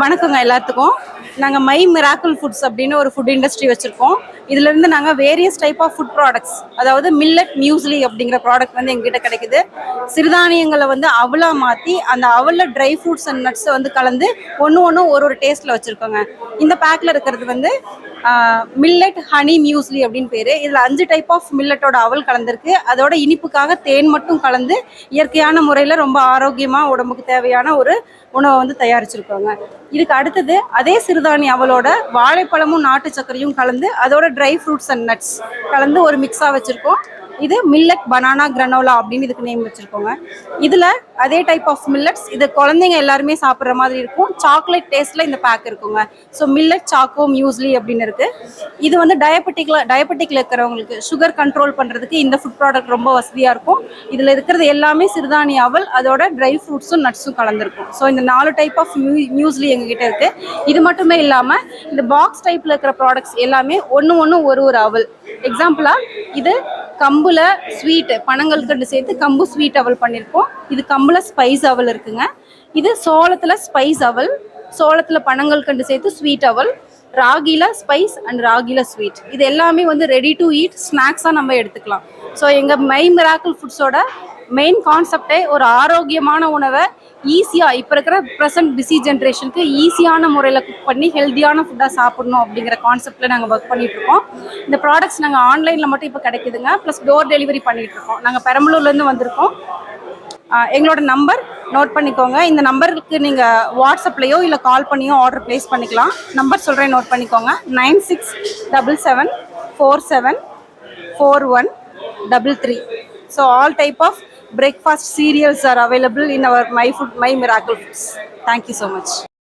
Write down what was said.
வணக்கங்க எல்லாத்துக்கும். நாங்கள் மை மிராக்கிள் ஃபுட்ஸ் அப்படின்னு ஒரு ஃபுட் இண்டஸ்ட்ரி வச்சுருக்கோம். இதுலேருந்து நாங்கள் various type of food products அதாவது மில்லட் மியூஸ்லி அப்படிங்கிற ப்ராடக்ட் வந்து எங்ககிட்ட கிடைக்குது. சிறுதானியங்களை வந்து அவலாக மாற்றி அந்த அவல ட்ரை ஃப்ரூட்ஸ் அண்ட் நட்ஸை வந்து கலந்து ஒன்று ஒன்று ஒரு ஒரு டேஸ்ட்டில் வச்சுருக்கோங்க. இந்த பேக்கில் இருக்கிறது வந்து மில்லட் ஹனி மியூஸ்லி அப்படின்னு பேர். இதில் அஞ்சு டைப் ஆஃப் மில்லட்டோட அவல் கலந்துருக்கு. அதோட இனிப்புக்காக தேன் மட்டும் கலந்து இயற்கையான முறையில் ரொம்ப ஆரோக்கியமாக உடம்புக்கு தேவையான ஒரு உணவை வந்து தயாரிச்சிருக்காங்க. இதுக்கு அடுத்தது அதே சிறுதானிய அவலோட வாழைப்பழமும் நாட்டு சர்க்கரையும் கலந்து அதோட ட்ரை ஃப்ரூட்ஸ் அண்ட் நட்ஸ் கலந்து ஒரு மிக்ஸாக வச்சுருக்கோம். இது மில்லட் பனானா கிரனோலா அப்படின்னு இதுக்கு நேம் வச்சுருக்கோங்க. இதில் அதே டைப் ஆஃப் மில்லட்ஸ் இது குழந்தைங்க எல்லாருமே சாப்பிட்ற மாதிரி இருக்கும். சாக்லேட் டேஸ்ட்டில் இந்த பேக் இருக்குங்க. ஸோ மில்லட் சாக்கோ மியூஸ்லி அப்படின்னு இருக்குது இது வந்து டயபெட்டிக்கில் டயபெட்டிக்கில் இருக்கிறவங்களுக்கு சுகர் கண்ட்ரோல் பண்ணுறதுக்கு இந்த ஃபுட் ப்ராடக்ட் ரொம்ப வசதியாக இருக்கும். இதில் இருக்கிறது எல்லாமே சிறுதானிய அவல் அதோட ட்ரை ஃப்ரூட்ஸும் நட்ஸும் கலந்துருக்கும். ஸோ இந்த நாலு டைப் ஆஃப் மியூ மியூஸ்லி எங்ககிட்ட இருக்குது இது மட்டுமே இல்லாமல் இந்த பாக்ஸ் டைப்பில் இருக்கிற ப்ராடக்ட்ஸ் எல்லாமே ஒன்று ஒன்று ஒரு ஒரு அவல். எக்ஸாம்பிளாக இது கம்புல ஸ்வீட்டு பனங்கல்கண்டு சேர்த்து கம்பு ஸ்வீட் அவல் பண்ணியிருக்கோம் இது கம்புல ஸ்பைஸ் அவல் இருக்குங்க. இது சோளத்தில் ஸ்பைஸ் அவல் சோளத்தில் பனங்கல்கண்டு சேர்த்து ஸ்வீட் அவல் ராகில ஸ்பைஸ் அண்ட் ராகில ஸ்வீட் இது எல்லாமே வந்து ரெடி டு ஈட் ஸ்நாக்ஸாக நம்ம எடுத்துக்கலாம். ஸோ எங்கள் மை மிராக்கிள் ஃபுட்ஸோட மெயின் கான்செப்டே ஒரு ஆரோக்கியமான உணவை ஈஸியாக இப்போ இருக்கிற ப்ரெசன்ட் பிஸி ஜென்ரேஷனுக்கு ஈஸியான முறையில் குக் பண்ணி ஹெல்த்தியான ஃபுட்டாக சாப்பிடணும் அப்படிங்கிற கான்செப்டில் நாங்கள் ஒர்க் பண்ணிகிட்ருக்கோம் இந்த ப்ராடக்ட்ஸ் நாங்கள் ஆன்லைனில் மட்டும் இப்போ கிடைக்குதுங்க. ப்ளஸ் டோர் டெலிவரி பண்ணிகிட்ருக்கோம் நாங்கள் பெரம்பலூர்லேருந்து வந்திருக்கோம். எங்களோட நம்பர் நோட் பண்ணிக்கோங்க. இந்த நம்பருக்கு நீங்கள் வாட்ஸ்அப்லேயோ இல்லை கால் பண்ணியோ ஆர்டர் ப்ளேஸ் பண்ணிக்கலாம். நம்பர் சொல்கிறேன் நோட் பண்ணிக்கோங்க. Nine six double seven four seven four one double three so all type of breakfast cereals are available in our my food my miracle foods thank you so much